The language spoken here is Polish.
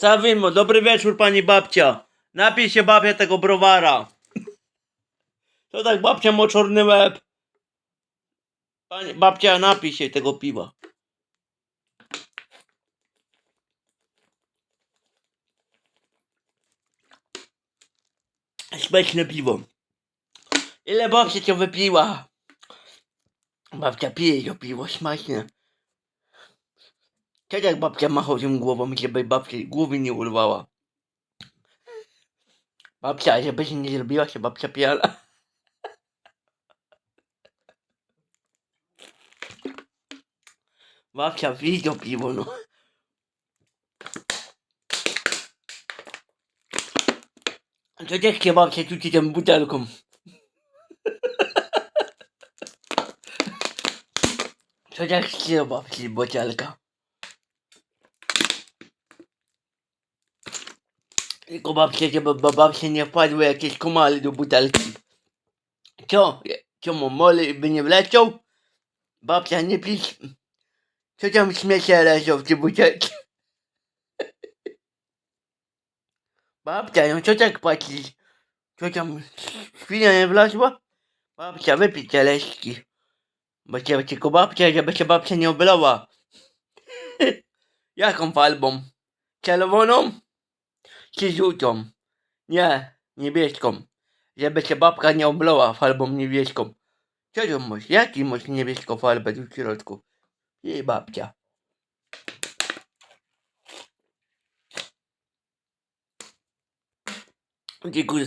Sawimo, dobry wieczór pani babcia. Napij się babcia tego browara. To tak babcia ma czarny łeb. Pani babcia napij się tego piwa. Śmieszne piwo. Ile babcia cię wypiła? Babcia pije to piwo, smaczne. Tak jak babcia machał tą głową, żeby babci głowy nie urwała. Babcia, żeby się nie zrobiła się babcia pijana. Babcia pij to piwo, no. To jak się babcia rzuci tą butelką? To jak się babci butelka? Tylko babcia, żeby ba- babcia nie wpadły jakieś komary do butelki. Co? Czemu moly by nie wleciał? Babcia nie pisz. Co tam śmiecie leżą w tej butelce? Babcia, no co tak patrzysz? Co tam świnia nie wlazła? Babcia, wypij te leśki. Bo cię tylko babcia, żeby się babcia nie oblała. Jaką farbą? Czerwoną? Czy żółtą? Nie, niebieską. Żeby się babka nie oblała farbą niebieską. Co to masz? Jaki masz niebieską farbę tu w środku? I babcia. Dziękuję.